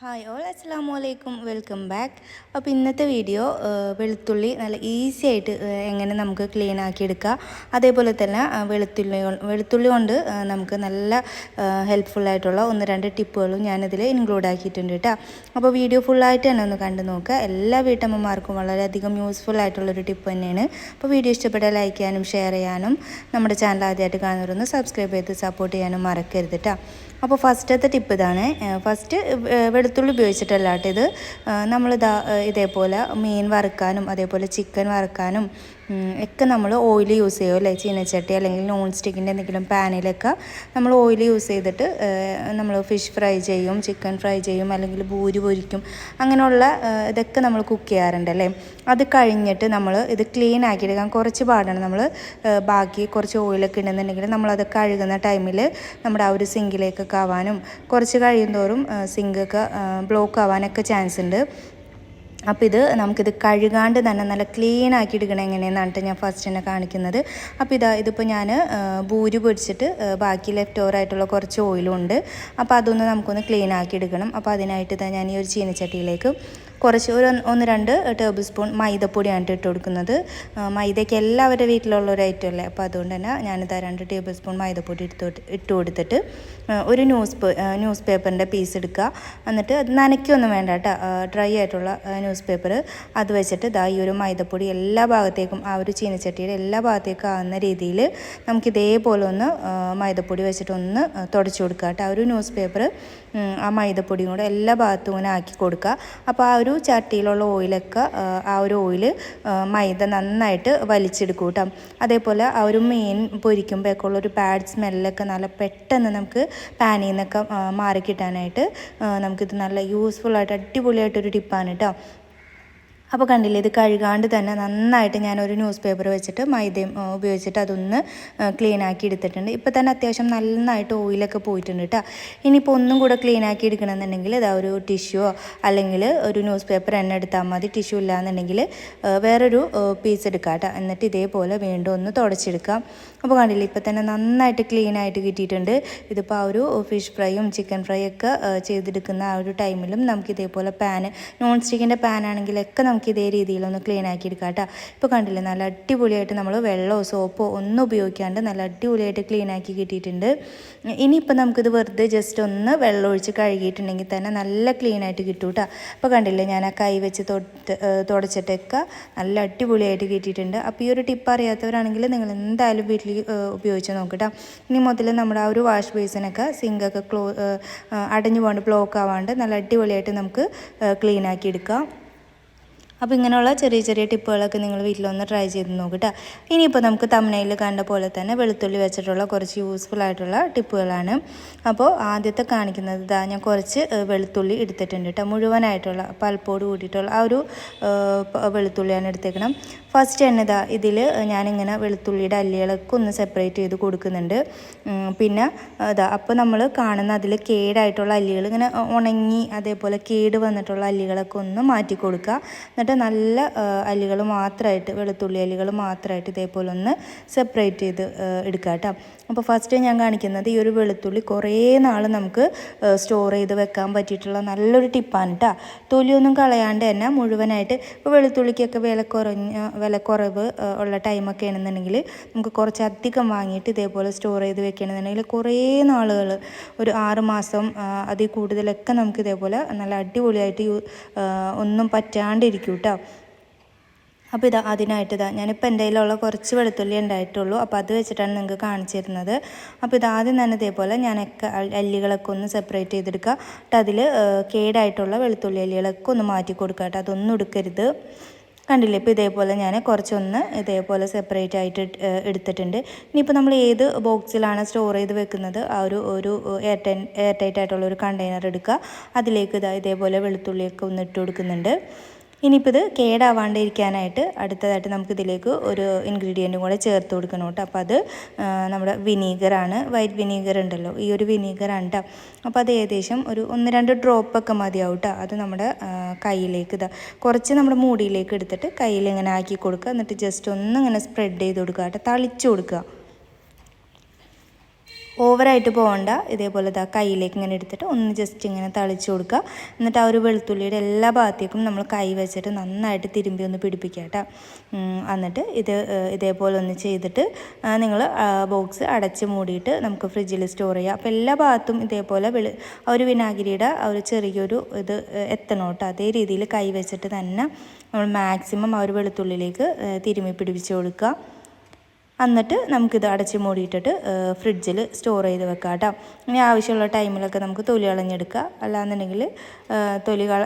Hi all അസ്സാം വലൈക്കും welcome back അപ്പോൾ ഇന്നത്തെ വീഡിയോ വെളുത്തുള്ളി നല്ല ഈസി ആയിട്ട് എങ്ങനെ നമുക്ക് ക്ലീൻ ആക്കി എടുക്കാം. അതേപോലെ തന്നെ വെളുത്തുള്ളി വെളുത്തുള്ളി കൊണ്ട് നമുക്ക് നല്ല ഹെൽപ്ഫുൾ ആയിട്ടുള്ള ഒന്ന് രണ്ട് ടിപ്പുകളും ഞാനതിൽ ഇൻക്ലൂഡ് ആക്കിയിട്ടുണ്ട് കേട്ടോ അപ്പോൾ വീഡിയോ ഫുള്ളായിട്ട് തന്നെ ഒന്ന് കണ്ടു നോക്കുക എല്ലാ വീട്ടമ്മമാർക്കും വളരെയധികം യൂസ്ഫുൾ ആയിട്ടുള്ളൊരു ടിപ്പ് തന്നെയാണ്. അപ്പോൾ വീഡിയോ ഇഷ്ടപ്പെട്ടാൽ ലൈക്ക് ചെയ്യാനും ഷെയർ ചെയ്യാനും നമ്മുടെ ചാനൽ ആദ്യമായിട്ട് കാണുന്നവരൊന്ന് സബ്സ്ക്രൈബ് ചെയ്ത് സപ്പോർട്ട് ചെയ്യാനും മറക്കരുത് കേട്ടോ അപ്പോൾ ഫസ്റ്റത്തെ ടിപ്പ് ഇതാണ്. ഫസ്റ്റ് വെളുത്തുള്ളി ഉപയോഗിച്ചിട്ടല്ല കേട്ടോ ഇത് നമ്മളിതാ ഇതേപോലെ മീൻ വറുക്കാനും അതേപോലെ ചിക്കൻ വറുക്കാനും ഒക്കെ നമ്മൾ ഓയിൽ യൂസ് ചെയ്യും? അല്ലേ ചീനച്ചട്ടി അല്ലെങ്കിൽ നോൺ സ്റ്റിക്കിന്റെ എന്തെങ്കിലും പാനിലൊക്കെ നമ്മൾ ഓയിൽ യൂസ് ചെയ്തിട്ട് നമ്മൾ ഫിഷ് ഫ്രൈ ചെയ്യും ചിക്കൻ ഫ്രൈ ചെയ്യും അല്ലെങ്കിൽ ബൂരി പൊരിക്കും. അങ്ങനെയുള്ള ഇതൊക്കെ നമ്മൾ കുക്ക് ചെയ്യാറുണ്ട് അല്ലേ? അത് കഴിഞ്ഞിട്ട് നമ്മൾ ഇത് ക്ലീൻ ആക്കിയെടുക്കാൻ കുറച്ച് പാടാണ് നമ്മൾ ബാക്കി കുറച്ച് ഓയിലൊക്കെ ഉണ്ടെന്നുണ്ടെങ്കിൽ നമ്മളത് കഴുകുന്ന ടൈമിൽ നമ്മുടെ ആ ഒരു സിങ്കിലേക്കൊക്കെ ആവാനും കുറച്ച് കഴിയും തോറും സിങ്കൊക്കെ ബ്ലോക്ക് ആവാനൊക്കെ ചാൻസ് ഉണ്ട്. അപ്പോൾ ഇത് നമുക്കിത് കഴുകാണ്ട് തന്നെ നല്ല ക്ലീൻ ആക്കി എടുക്കണം എങ്ങനെയെന്നാണ് ഞാൻ ഫസ്റ്റ് തന്നെ കാണിക്കുന്നത്. അപ്പോൾ ഇതാ ഇതിപ്പോൾ ഞാൻ ബൂരി പൊടിച്ചിട്ട് ബാക്കി ലെഫ്റ്റ് ഓവർ ആയിട്ടുള്ള കുറച്ച് ഓയിലും ഉണ്ട്. അപ്പോൾ അതൊന്ന് നമുക്കൊന്ന് ക്ലീൻ ആക്കി എടുക്കണം അപ്പോൾ അതിനായിട്ട് ഇതാ ഞാൻ ഈ ഒരു ചീനച്ചട്ടിയിലേക്ക് കുറച്ച് ഒരു ഒന്ന് രണ്ട് ടേബിൾ സ്പൂൺ മൈദപ്പൊടിയാണ് ഇട്ട് കൊടുക്കുന്നത്. മൈദയ്ക്ക് എല്ലാവരുടെ വീട്ടിലുള്ള ഒരു ഐറ്റം അല്ലേ? അപ്പോൾ അതുകൊണ്ട് തന്നെ ഞാനിതാ രണ്ട് ടേബിൾ സ്പൂൺ മൈദപ്പൊടി എടുത്ത് ഇട്ട് കൊടുത്തിട്ട് ഒരു ന്യൂസ് ന്യൂസ് പേപ്പറിന്റെ പീസ് എടുക്കുക. എന്നിട്ട് അത് നനയ്ക്കൊന്നും വേണ്ട കേട്ടോ. ഡ്രൈ ആയിട്ടുള്ള ന്യൂസ് പേപ്പർ അത് വെച്ചിട്ട് ഇതാ ഈ ഒരു മൈദപ്പൊടി എല്ലാ ഭാഗത്തേക്കും ആ ഒരു ചീനച്ചട്ടിയുടെ എല്ലാ ഭാഗത്തേക്കും ആകുന്ന രീതിയിൽ നമുക്ക് ഇതേപോലെ ഒന്ന് മൈദപ്പൊടി വെച്ചിട്ട് ഒന്ന് തുടച്ചു കൊടുക്കുക കേട്ടോ. ആ ഒരു ന്യൂസ് പേപ്പർ ആ മൈദപ്പൊടിയും കൂടെ എല്ലാ ഭാഗത്തും ഇങ്ങനെ ആക്കി കൊടുക്കുക. അപ്പോൾ ആ ഒരു ചട്ടിയിലുള്ള ഓയിലൊക്കെ ആ, ഒരു ഓയിൽ മൈദ നന്നായിട്ട് വലിച്ചെടുക്കും കേട്ടോ അതേപോലെ ആ ഒരു മീൻ പൊരിക്കുമ്പോഴൊക്കെ ഉള്ള ഒരു ബാഡ് സ്മെല്ലൊക്കെ നല്ല പെട്ടെന്ന് നമുക്ക് പാനിൽ നിന്നൊക്കെ മാറി കിട്ടാനായിട്ട് നമുക്കിത് നല്ല യൂസ്ഫുള്ളായിട്ട് അടിപൊളിയായിട്ടൊരു ടിപ്പാണ് കേട്ടോ അപ്പോൾ കണ്ടില്ലേ ഇത് കഴുകാണ്ട് തന്നെ നന്നായിട്ട് ഞാനൊരു ന്യൂസ് പേപ്പർ വെച്ചിട്ട് മൈദയും ഉപയോഗിച്ചിട്ട് അതൊന്ന് ക്ലീൻ ആക്കി എടുത്തിട്ടുണ്ട്. ഇപ്പോൾ തന്നെ അത്യാവശ്യം നന്നായിട്ട് ഓയിലൊക്കെ പോയിട്ടുണ്ട് കേട്ടോ ഇനിയിപ്പോൾ ഒന്നും കൂടെ ക്ലീൻ ആക്കി എടുക്കണമെന്നുണ്ടെങ്കിൽ ഇതാ ഒരു ടിഷ്യൂയോ അല്ലെങ്കിൽ ഒരു ന്യൂസ് പേപ്പർ എണ്ണ എടുത്താൽ മതി. ടിഷ്യൂ ഇല്ലാന്നുണ്ടെങ്കിൽ വേറൊരു പീസ് എടുക്കാം കേട്ടോ എന്നിട്ട് ഇതേപോലെ വീണ്ടും ഒന്ന് തുടച്ചെടുക്കാം. അപ്പോൾ കണ്ടില്ലേ ഇപ്പോൾ തന്നെ നന്നായിട്ട് ക്ലീൻ ആയിട്ട് കിട്ടിയിട്ടുണ്ട്. ഇതിപ്പോൾ ആ ഒരു ഫിഷ് ഫ്രൈയും ചിക്കൻ ഫ്രൈ ഒക്കെ ചെയ്തെടുക്കുന്ന ആ ഒരു ടൈമിലും നമുക്ക് ഇതേപോലെ പാന് നോൺ സ്റ്റിക്കിന്റെ പാൻ ആണെങ്കിലൊക്കെ നമുക്ക് ഇതേ രീതിയിലൊന്ന് ക്ലീൻ ആക്കി എടുക്കാം കേട്ടോ. ഇപ്പോൾ കണ്ടില്ലേ നല്ല അടിപൊളിയായിട്ട് നമ്മൾ വെള്ളമോ സോപ്പോ ഒന്നും ഉപയോഗിക്കാണ്ട് നല്ല അടിപൊളിയായിട്ട് ക്ലീൻ ആക്കി കിട്ടിയിട്ടുണ്ട്. ഇനിയിപ്പോൾ നമുക്കിത് വെറുതെ ജസ്റ്റ് ഒന്ന് വെള്ളം ഒഴിച്ച് കഴുകിയിട്ടുണ്ടെങ്കിൽ തന്നെ നല്ല ക്ലീൻ ആയിട്ട് കിട്ടും കേട്ടോ അപ്പോൾ കണ്ടില്ലേ ഞാൻ ആ കൈ വെച്ച് തൊട്ട് തുടച്ചിട്ടൊക്കെ നല്ല അടിപൊളിയായിട്ട് കിട്ടിയിട്ടുണ്ട്. അപ്പോൾ ഈ ഒരു ടിപ്പ് അറിയാത്തവരാണെങ്കിൽ നിങ്ങൾ എന്തായാലും വീട്ടിൽ ഉപയോഗിച്ച് നോക്കട്ടോ. ഇനി മുതൽ നമ്മുടെ ആ ഒരു വാഷ് ബേസിനൊക്കെ സിങ്കൊക്കെ ക്ലോ അടഞ്ഞു പോകാണ്ട് ബ്ലോക്ക് ആവാണ്ട് നല്ല അടിപൊളിയായിട്ട് നമുക്ക് ക്ലീൻ ആക്കി എടുക്കാം അപ്പോൾ ഇങ്ങനെയുള്ള ചെറിയ ചെറിയ ടിപ്പുകളൊക്കെ നിങ്ങൾ വീട്ടിലൊന്ന് ട്രൈ ചെയ്ത് നോക്കട്ടോ. ഇനിയിപ്പോൾ നമുക്ക് തമിഴ്നയിൽ കണ്ട പോലെ തന്നെ വെളുത്തുള്ളി വെച്ചിട്ടുള്ള കുറച്ച് യൂസ്ഫുൾ ആയിട്ടുള്ള ടിപ്പുകളാണ്. അപ്പോൾ ആദ്യത്തെ കാണിക്കുന്നത് ഇതാ ഞാൻ കുറച്ച് വെളുത്തുള്ളി എടുത്തിട്ടുണ്ട് കേട്ടോ മുഴുവനായിട്ടുള്ള പൽപ്പോട് കൂട്ടിയിട്ടുള്ള ആ ഒരു വെളുത്തുള്ളിയാണ് എടുത്തേക്കണം. ഫസ്റ്റ് തന്നെ ഇതാ ഇതിൽ ഞാനിങ്ങനെ വെളുത്തുള്ളിയുടെ അല്ലികളൊക്കെ ഒന്ന് സെപ്പറേറ്റ് ചെയ്ത് കൊടുക്കുന്നുണ്ട്. പിന്നെ ഇതാ അപ്പോൾ നമ്മൾ കാണുന്ന അതിൽ കേടായിട്ടുള്ള അല്ലികൾ ഇങ്ങനെ ഉണങ്ങി അതേപോലെ കേട് വന്നിട്ടുള്ള അല്ലികളൊക്കെ ഒന്ന് മാറ്റി കൊടുക്കുക. എന്നിട്ട് നല്ല അല്ലികൾ മാത്രമായിട്ട് വെളുത്തുള്ളി അല്ലികൾ മാത്രമായിട്ട് ഇതേപോലെ ഒന്ന് സെപ്പറേറ്റ് ചെയ്ത് എടുക്കുക കേട്ടോ അപ്പോൾ ഫസ്റ്റ് ഞാൻ കാണിക്കുന്നത് ഈ ഒരു വെളുത്തുള്ളി കുറേ നാൾ നമുക്ക് സ്റ്റോർ ചെയ്ത് വെക്കാൻ പറ്റിയിട്ടുള്ള നല്ലൊരു ടിപ്പാണ് കേട്ടോ തൊലിയൊന്നും കളയാണ്ട് തന്നെ മുഴുവനായിട്ട് ഇപ്പോൾ വെളുത്തുള്ളിക്കൊക്കെ വില കുറഞ്ഞ വില കുറവ് ഉള്ള ടൈമൊക്കെ ആണെന്നുണ്ടെങ്കിൽ നമുക്ക് കുറച്ച് അധികം വാങ്ങിയിട്ട് ഇതേപോലെ സ്റ്റോർ ചെയ്ത് വെക്കണമെന്നുണ്ടെങ്കിൽ കുറേ നാളുകൾ ഒരു ആറ് മാസം ആ, അതിൽ കൂടുതലൊക്കെ നമുക്ക് ഇതേപോലെ നല്ല അടിപൊളിയായിട്ട് ഒന്നും പറ്റാണ്ടിരിക്കും കേട്ടോ. അപ്പോൾ ഇതാ അതിനായിട്ട് ഇതാ ഞാനിപ്പോൾ എന്റെ കയ്യിലുള്ള കുറച്ച് വെളുത്തുള്ളി ഉണ്ടായിട്ടുള്ളൂ. അപ്പോൾ അത് വെച്ചിട്ടാണ് നിങ്ങൾക്ക് കാണിച്ചു തരുന്നത് അപ്പോൾ ഇത് ആദ്യം തന്നെ ഇതേപോലെ ഞാനൊക്കെ അല്ലികളൊക്കെ ഒന്ന് സെപ്പറേറ്റ് ചെയ്തെടുക്കുക. എന്നിട്ട് അതിൽ കേടായിട്ടുള്ള വെളുത്തുള്ളി അല്ലികളൊക്കെ ഒന്ന് മാറ്റി കൊടുക്കുക കേട്ടോ. അതൊന്നും എടുക്കരുത്. കണ്ടില്ലേ? ഇപ്പോൾ ഇതേപോലെ ഞാൻ കുറച്ചൊന്ന് ഇതേപോലെ സെപ്പറേറ്റ് ആയിട്ട് എടുത്തിട്ടുണ്ട്. ഇനിയിപ്പോൾ നമ്മൾ ഏത് ബോക്സിലാണ് സ്റ്റോർ ചെയ്ത് വെക്കുന്നത്? ആ ഒരു ഒരു എയർ ടൈൻ എയർ ടൈറ്റ് ആയിട്ടുള്ള ഒരു കണ്ടെയ്നർ എടുക്കുക. അതിലേക്ക് ഇതാ ഇതേപോലെ വെളുത്തുള്ളിയൊക്കെ ഒന്ന് ഇട്ട് കൊടുക്കുന്നുണ്ട്. ഇനിയിപ്പോൾ ഇത് കേടാവാണ്ടിരിക്കാനായിട്ട് അടുത്തതായിട്ട് നമുക്ക് ഇതിലേക്ക് ഒരു ഇൻഗ്രീഡിയന്റും കൂടെ ചേർത്ത് കൊടുക്കണം കേട്ടോ. അപ്പോൾ അത് നമ്മുടെ വിനീഗറാണ്. വൈറ്റ് വിനീഗർ ഉണ്ടല്ലോ. ഈ ഒരു വിനീഗറാണ് കേട്ടോ അപ്പോൾ അത് ഏകദേശം ഒരു ഒന്ന് രണ്ട് ഡ്രോപ്പൊക്കെ മതിയാവും കേട്ടോ അത് നമ്മുടെ കയ്യിലേക്ക് ഇതാ. കുറച്ച് നമ്മുടെ മൂടിയിലേക്ക് എടുത്തിട്ട് കയ്യിൽ ഇങ്ങനെ ആക്കി കൊടുക്കുക. എന്നിട്ട് ജസ്റ്റ് ഒന്ന് ഇങ്ങനെ സ്പ്രെഡ് ചെയ്ത് കൊടുക്കുക കേട്ടോ തളിച്ച് കൊടുക്കുക. ഓവറായിട്ട് പോകണ്ട ഇതേപോലെ ഇതാ കയ്യിലേക്ക് ഇങ്ങനെ എടുത്തിട്ട് ഒന്ന് ജസ്റ്റ് ഇങ്ങനെ തളിച്ച് കൊടുക്കുക. എന്നിട്ട് ആ ഒരു വെളുത്തുള്ളിയുടെ എല്ലാ ഭാഗത്തേക്കും നമ്മൾ കൈ വെച്ചിട്ട് നന്നായിട്ട് തിരുമ്പി ഒന്ന് പിടിപ്പിക്കുക കേട്ടോ. എന്നിട്ട് ഇത് ഇതേപോലെ ഒന്ന് ചെയ്തിട്ട് നിങ്ങൾ ബോക്സ് അടച്ച് മൂടിയിട്ട് നമുക്ക് ഫ്രിഡ്ജിൽ സ്റ്റോർ ചെയ്യാം. അപ്പോൾ എല്ലാ ഭാഗത്തും ഇതേപോലെ വെളു ആ ഒരു വിനാഗിരിയുടെ ആ ഒരു ചെറിയൊരു ഇത് എത്തണോട്ടോ അതേ രീതിയിൽ കൈ വെച്ചിട്ട് തന്നെ നമ്മൾ മാക്സിമം ആ ഒരു വെളുത്തുള്ളിയിലേക്ക് തിരുമ്മി പിടിപ്പിച്ച് കൊടുക്കുക. എന്നിട്ട് നമുക്കിത് അടച്ച് മൂടിയിട്ടിട്ട് ഫ്രിഡ്ജിൽ സ്റ്റോർ ചെയ്ത് വെക്കാം കേട്ടോ ഇനി ആവശ്യമുള്ള ടൈമിലൊക്കെ നമുക്ക് തൊലി കളഞ്ഞെടുക്കുക അല്ലാന്നുണ്ടെങ്കിൽ തൊലി കള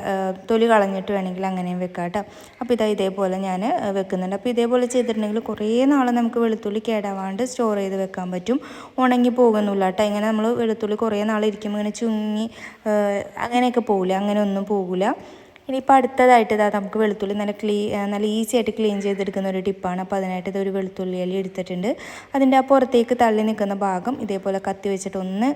തൊലി കളഞ്ഞിട്ട് വേണമെങ്കിൽ അങ്ങനെയും വെക്കാം കേട്ടോ അപ്പോൾ ഇതാ ഇതേപോലെ ഞാൻ വെക്കുന്നുണ്ട്. അപ്പോൾ ഇതേപോലെ ചെയ്തിട്ടുണ്ടെങ്കിൽ കുറേ നാൾ നമുക്ക് വെളുത്തുള്ളി കേടാവാണ്ട് സ്റ്റോർ ചെയ്ത് വെക്കാൻ പറ്റും. ഉണങ്ങി പോകുന്നില്ല കേട്ടോ ഇങ്ങനെ നമ്മൾ വെളുത്തുള്ളി കുറേ നാൾ ഇരിക്കുമ്പോൾ ഇങ്ങനെ ചുങ്ങി അങ്ങനെയൊക്കെ പോകില്ല അങ്ങനെ ഒന്നും പോകില്ല ഇനിയിപ്പോൾ അടുത്തതായിട്ട് ഇതാ നമുക്ക് വെളുത്തുള്ളി നല്ല ക്ലീ നല്ല ഈസി ആയിട്ട് ക്ലീൻ ചെയ്തെടുക്കുന്ന ഒരു ടിപ്പാണ് അപ്പോൾ അതിനായിട്ട് ഇതൊരു വെളുത്തുള്ളി അല്ലി എടുത്തിട്ടുണ്ട്. അതിന്റെ ആ പുറത്തേക്ക് തള്ളി നിൽക്കുന്ന ഭാഗം ഇതേപോലെ കത്തി വെച്ചിട്ട് ഒന്ന്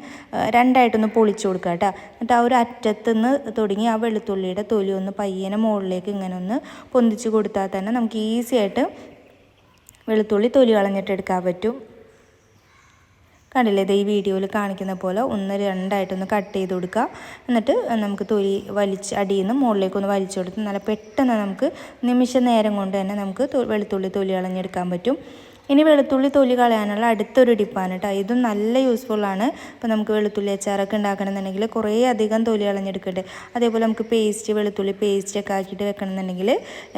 രണ്ടായിട്ടൊന്ന് പൊളിച്ചു കൊടുക്കുക കേട്ടോ. എന്നിട്ട് ആ ഒരു അറ്റത്തുനിന്ന് തുടങ്ങി ആ വെളുത്തുള്ളിയുടെ തൊലി ഒന്ന് പയ്യനെ മുകളിലേക്ക് ഇങ്ങനെ ഒന്ന് പൊന്തിച്ച് കൊടുത്താൽ തന്നെ നമുക്ക് ഈസി ആയിട്ട് വെളുത്തുള്ളി തൊലി കളഞ്ഞിട്ട് എടുക്കാൻ പറ്റും. കണ്ടില്ലേ? ഇത് ഈ വീഡിയോയിൽ കാണിക്കുന്ന പോലെ ഒന്ന് രണ്ടായിട്ടൊന്ന് കട്ട് ചെയ്ത് കൊടുക്കുക. എന്നിട്ട് നമുക്ക് തൊലി വലിച്ച് അടിയിൽ നിന്ന് മുകളിലേക്ക് ഒന്ന് വലിച്ചു കൊടുത്ത് നല്ല പെട്ടെന്ന് നമുക്ക് നിമിഷ നേരം കൊണ്ട് തന്നെ നമുക്ക് വെളുത്തുള്ളി തൊലി കളഞ്ഞെടുക്കാൻ പറ്റും. ഇനി വെളുത്തുള്ളി തൊലി കളയാനുള്ള അടുത്തൊരു ടിപ്പാണ് കേട്ടോ. ഇതും നല്ല യൂസ്ഫുള്ളാണ് ഇപ്പോൾ നമുക്ക് വെളുത്തുള്ളി അച്ചാറൊക്കെ ഉണ്ടാക്കണമെന്നുണ്ടെങ്കിൽ കുറേ അധികം തൊലി കളഞ്ഞെടുക്കട്ടെ അതേപോലെ നമുക്ക് പേസ്റ്റ് വെളുത്തുള്ളി പേസ്റ്റ് ഒക്കെ ആക്കിയിട്ട് വെക്കണമെന്നുണ്ടെങ്കിൽ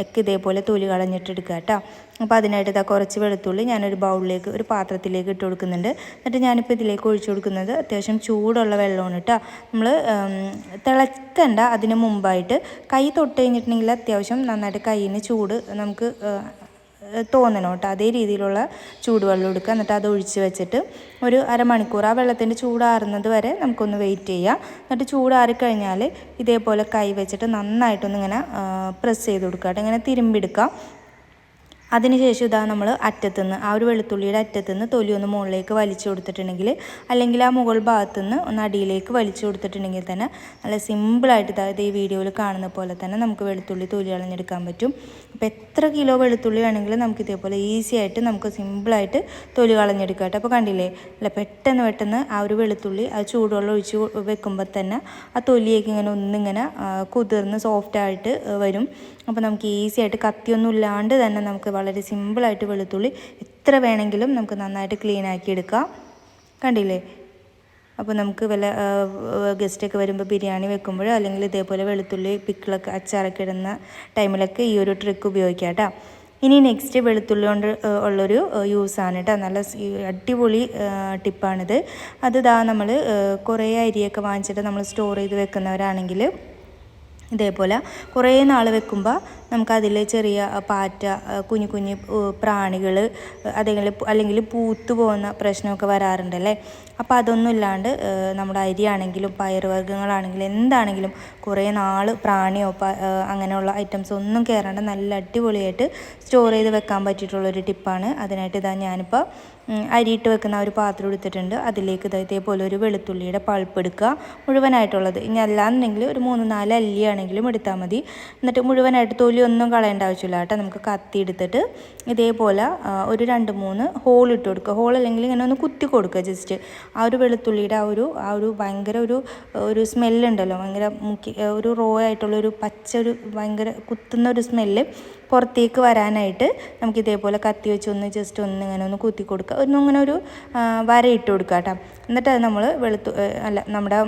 ഒക്കെ ഇതേപോലെ തൊലി കളഞ്ഞിട്ടെടുക്കുക കേട്ടോ. അപ്പോൾ അതിനായിട്ട് ഇതാ കുറച്ച് വെളുത്തുള്ളി ഞാനൊരു ബൗളിലേക്ക് ഒരു പാത്രത്തിലേക്ക് ഇട്ട് കൊടുക്കുന്നുണ്ട്. എന്നിട്ട് ഞാനിപ്പോൾ ഇതിലേക്ക് ഒഴിച്ചു കൊടുക്കുന്നത് അത്യാവശ്യം ചൂടുള്ള വെള്ളമാണ് കേട്ടോ. നമ്മൾ തിളക്കണ്ട അതിന് മുമ്പായിട്ട് കൈ തൊട്ട് കഴിഞ്ഞിട്ടുണ്ടെങ്കിൽ അത്യാവശ്യം നന്നായിട്ട് കൈയിന് ചൂട് നമുക്ക് തോന്നണം കേട്ടോ അതേ രീതിയിലുള്ള ചൂടുവെള്ളം എടുക്കുക. എന്നിട്ട് അത് ഒഴിച്ച് വെച്ചിട്ട് ഒരു അരമണിക്കൂർ ആ വെള്ളത്തിന്റെ ചൂടാറുന്നത് വരെ നമുക്കൊന്ന് വെയിറ്റ് ചെയ്യാം എന്നിട്ട് ചൂടാറിക്കഴിഞ്ഞാൽ ഇതേപോലെ കൈ വെച്ചിട്ട് നന്നായിട്ടൊന്നിങ്ങനെ പ്രസ് ചെയ്ത് കൊടുക്കുക. കേട്ടോ ഇങ്ങനെ തിരുമ്പിയെടുക്കാം അതിനുശേഷം ഇതാ നമ്മൾ അറ്റത്തുനിന്ന് ആ ഒരു വെളുത്തുള്ളിയുടെ അറ്റത്തുനിന്ന് തൊലി ഒന്ന് മുകളിലേക്ക് വലിച്ചു കൊടുത്തിട്ടുണ്ടെങ്കിൽ അല്ലെങ്കിൽ ആ മുകൾ ഭാഗത്തുനിന്ന് ഒന്ന് അടിയിലേക്ക് വലിച്ചു കൊടുത്തിട്ടുണ്ടെങ്കിൽ തന്നെ നല്ല സിമ്പിളായിട്ട് അതായത് ഈ വീഡിയോയിൽ കാണുന്ന പോലെ തന്നെ നമുക്ക് വെളുത്തുള്ളി തൊലി കളഞ്ഞെടുക്കാൻ പറ്റും. അപ്പോൾ എത്ര കിലോ വെളുത്തുള്ളി വേണമെങ്കിലും നമുക്ക് ഇതേപോലെ ഈസി ആയിട്ട് നമുക്ക് സിമ്പിളായിട്ട് തൊലി കളഞ്ഞെടുക്കാം അപ്പോൾ കണ്ടില്ലേ? അല്ല പെട്ടെന്ന് പെട്ടെന്ന് ആ ഒരു വെളുത്തുള്ളി ആ ചൂടുവെള്ളം ഒഴിച്ച് വെക്കുമ്പോൾ തന്നെ ആ തൊലിയൊക്കെ ഇങ്ങനെ ഒന്നിങ്ങനെ കുതിർന്ന് സോഫ്റ്റായിട്ട് വരും. അപ്പോൾ നമുക്ക് ഈസി ആയിട്ട് കത്തിയൊന്നും ഇല്ലാണ്ട് തന്നെ നമുക്ക് വളരെ സിമ്പിളായിട്ട് വെളുത്തുള്ളി എത്ര വേണമെങ്കിലും നമുക്ക് നന്നായിട്ട് ക്ലീൻ ആക്കി എടുക്കാം. കണ്ടില്ലേ? അപ്പോൾ നമുക്ക് വല്ല ഗസ്റ്റൊക്കെ വരുമ്പോൾ ബിരിയാണി വെക്കുമ്പോഴോ അല്ലെങ്കിൽ ഇതേപോലെ വെളുത്തുള്ളി പിക്കിളൊക്കെ അച്ചാറൊക്കെ ഇടുന്ന ടൈമിലൊക്കെ ഈ ഒരു ട്രിക്ക് ഉപയോഗിക്കാം കേട്ടോ. ഇനി നെക്സ്റ്റ് വെളുത്തുള്ളി കൊണ്ട് ഉള്ളൊരു യൂസാണ് കേട്ടോ. നല്ല അടിപൊളി ടിപ്പാണിത് അത് ഇതാ നമ്മൾ കുറേ അരിയൊക്കെ വാങ്ങിച്ചിട്ട് നമ്മൾ സ്റ്റോർ ചെയ്ത് വെക്കുന്നവരാണെങ്കിൽ ഇതേപോലെ കുറേ നാൾ വെക്കുമ്പോൾ നമുക്കതിൽ ചെറിയ പാറ്റ കുഞ്ഞു കുഞ്ഞു പ്രാണികൾ അല്ലെങ്കിൽ അല്ലെങ്കിൽ പൂത്തു പോകുന്ന പ്രശ്നമൊക്കെ വരാറുണ്ടല്ലേ? അപ്പോൾ അതൊന്നും ഇല്ലാണ്ട് നമ്മുടെ അരിയാണെങ്കിലും പയറുവർഗങ്ങളാണെങ്കിലും എന്താണെങ്കിലും കുറേ നാൾ പ്രാണിയോ അങ്ങനെയുള്ള ഐറ്റംസ് ഒന്നും കയറാണ്ട് നല്ല അടിപൊളിയായിട്ട് സ്റ്റോർ ചെയ്ത് വെക്കാൻ പറ്റിയിട്ടുള്ളൊരു ടിപ്പാണ് അതിനായിട്ട് ഇതാ ഞാനിപ്പോൾ അരിയിട്ട് വെക്കുന്ന ഒരു പാത്രം എടുത്തിട്ടുണ്ട്. അതിലേക്ക് ഇതേപോലെ ഒരു വെളുത്തുള്ളിയുടെ പൾപ്പ് എടുക്കുക. മുഴുവനായിട്ടുള്ളത്. ഇനി അല്ലാന്നുണ്ടെങ്കിൽ ഒരു മൂന്ന് നാല് അല്ലിയാണെങ്കിലും എടുത്താൽ മതി. എന്നിട്ട് മുഴുവനായിട്ട് തൊലി ഒന്നും കളയേണ്ട ആവശ്യമില്ല കേട്ടോ. നമുക്ക് കത്തി എടുത്തിട്ട് ഇതേപോലെ ഒരു രണ്ട് മൂന്ന് ഹോൾ ഇട്ട് കൊടുക്കുക. ഹോൾ അല്ലെങ്കിൽ ഇങ്ങനെ ഒന്ന് കുത്തി കൊടുക്കുക ജസ്റ്റ് ആ ഒരു വെളുത്തുള്ളിയുടെ ആ ഒരു ആ ഒരു ഭയങ്കര ഒരു ഒരു സ്മെല്ലുണ്ടല്ലോ ഭയങ്കര മുക്കി ഒരു റോ ആയിട്ടുള്ള ഒരു പച്ച ഒരു ഭയങ്കര കുത്തുന്ന ഒരു സ്മെല്ല് പുറത്തേക്ക് വരാനായിട്ട് നമുക്ക് ഇതേപോലെ കത്തി വെച്ച് ഒന്ന് ജസ്റ്റ് ഒന്ന് ഇങ്ങനെ ഒന്ന് കുത്തി കൊടുക്കുക. ഒന്നും ഇങ്ങനെ ഒരു വര ഇട്ട് കൊടുക്കുക കേട്ടോ. എന്നിട്ട് അത് നമ്മൾ വെളുത്തു അല്ല നമ്മുടെ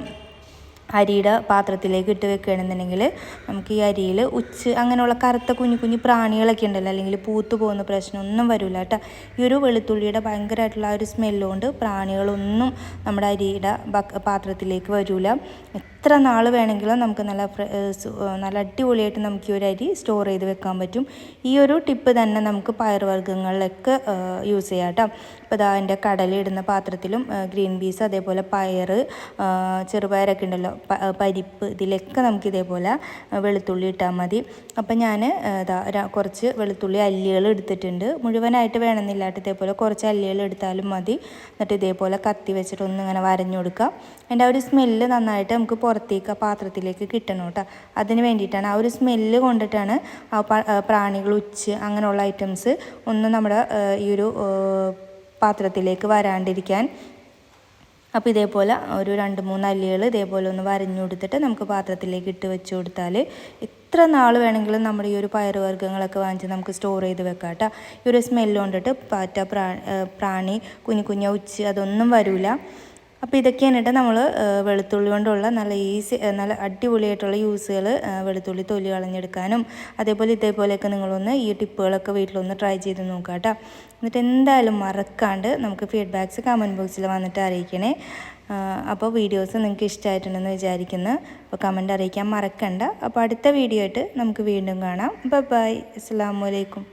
അരിയുടെ പാത്രത്തിലേക്ക് ഇട്ട് വെക്കുകയാണെന്നുണ്ടെങ്കിൽ നമുക്ക് ഈ അരിയിൽ ഉച്ച് അങ്ങനെയുള്ള കറുത്ത കുഞ്ഞു കുഞ്ഞു പ്രാണികളൊക്കെ ഉണ്ടല്ലോ അല്ലെങ്കിൽ പൂത്തു പോകുന്ന പ്രശ്നമൊന്നും വരില്ല കേട്ടോ. ഈ ഒരു വെളുത്തുള്ളിയുടെ ഭയങ്കരമായിട്ടുള്ള ആ ഒരു സ്മെല്ലുകൊണ്ട് പ്രാണികളൊന്നും നമ്മുടെ അരിയുടെ പാത്രത്തിലേക്ക് വരില്ല എത്ര നാൾ വേണമെങ്കിലും നമുക്ക് നല്ല നല്ല അടിപൊളിയായിട്ട് നമുക്ക് ഈ ഒരു അരി സ്റ്റോർ ചെയ്ത് വെക്കാൻ പറ്റും. ഈ ഒരു ടിപ്പ് തന്നെ നമുക്ക് പയറുവർഗങ്ങളിലൊക്കെ യൂസ് ചെയ്യാം കേട്ടോ ഇപ്പോൾ ഇതാ എന്റെ കടലിടുന്ന പാത്രത്തിലും ഗ്രീൻ പീസ് അതേപോലെ പയർ ചെറുപയറൊക്കെ ഉണ്ടല്ലോ പരിപ്പ് ഇതിലൊക്കെ നമുക്ക് ഇതേപോലെ വെളുത്തുള്ളി ഇട്ടാൽ മതി. അപ്പം ഞാൻ ഇതാ കുറച്ച് വെളുത്തുള്ളി അല്ലികൾ എടുത്തിട്ടുണ്ട്. മുഴുവനായിട്ട് വേണമെന്നില്ലാട്ട് ഇതേപോലെ കുറച്ച് അല്ലികൾ എടുത്താലും മതി. എന്നിട്ട് ഇതേപോലെ കത്തി വെച്ചിട്ട് ഒന്ന് ഇങ്ങനെ വരഞ്ഞു കൊടുക്കുക അതിന്റെ ആ ഒരു സ്മെല്ല് നന്നായിട്ട് നമുക്ക് പുറത്തേക്ക് ആ പാത്രത്തിലേക്ക് കിട്ടണം കേട്ടോ. അതിന് വേണ്ടിയിട്ടാണ് ആ ഒരു സ്മെല്ല് കൊണ്ടിട്ടാണ് ആ പ്രാണികൾ ഉച്ച് അങ്ങനെയുള്ള ഐറ്റംസ് ഒന്നും നമ്മുടെ ഈ ഒരു പാത്രത്തിലേക്ക് വരാണ്ടിരിക്കാൻ. അപ്പോൾ ഇതേപോലെ ഒരു രണ്ട് മൂന്ന് അല്ലികൾ ഇതേപോലെ ഒന്ന് വരഞ്ഞു കൊടുത്തിട്ട് നമുക്ക് പാത്രത്തിലേക്ക് ഇട്ട് വെച്ച് കൊടുത്താൽ എത്ര നാൾ വേണമെങ്കിലും നമ്മുടെ ഈ ഒരു പയറുവർഗങ്ങളൊക്കെ വാങ്ങിച്ച് നമുക്ക് സ്റ്റോർ ചെയ്ത് വെക്കാം കേട്ടോ. ഈ ഒരു സ്മെല്ല് കൊണ്ടിട്ട് പാറ്റ പ്രാ പ്രാണി കുഞ്ഞു കുഞ്ഞ ഉച്ച അതൊന്നും വരില്ല അപ്പോൾ ഇതൊക്കെയാണ് നമ്മൾ വെളുത്തുള്ളി കൊണ്ടുള്ള നല്ല ഈസി നല്ല അടിപൊളിയായിട്ടുള്ള യൂസുകൾ വെളുത്തുള്ളി തൊലി കളഞ്ഞെടുക്കാനും അതേപോലെ ഇതേപോലെയൊക്കെ നിങ്ങളൊന്ന് ഈ ടിപ്പുകളൊക്കെ വീട്ടിലൊന്ന് ട്രൈ ചെയ്ത് നോക്കാം കേട്ടോ എന്നിട്ട് എന്തായാലും മറക്കാണ്ട് നമുക്ക് ഫീഡ്ബാക്ക്സ് കമന്റ് ബോക്സിൽ വന്നിട്ട് അറിയിക്കണേ. അപ്പോൾ വീഡിയോസ് നിങ്ങൾക്ക് ഇഷ്ടമായിട്ടുണ്ടെന്ന് വിചാരിക്കുന്നു. അപ്പോൾ കമന്റ് അറിയിക്കാൻ മറക്കണ്ട. അപ്പോൾ അടുത്ത വീഡിയോ ആയിട്ട് നമുക്ക് വീണ്ടും കാണാം. ബൈ അസ്സാം വലൈക്കും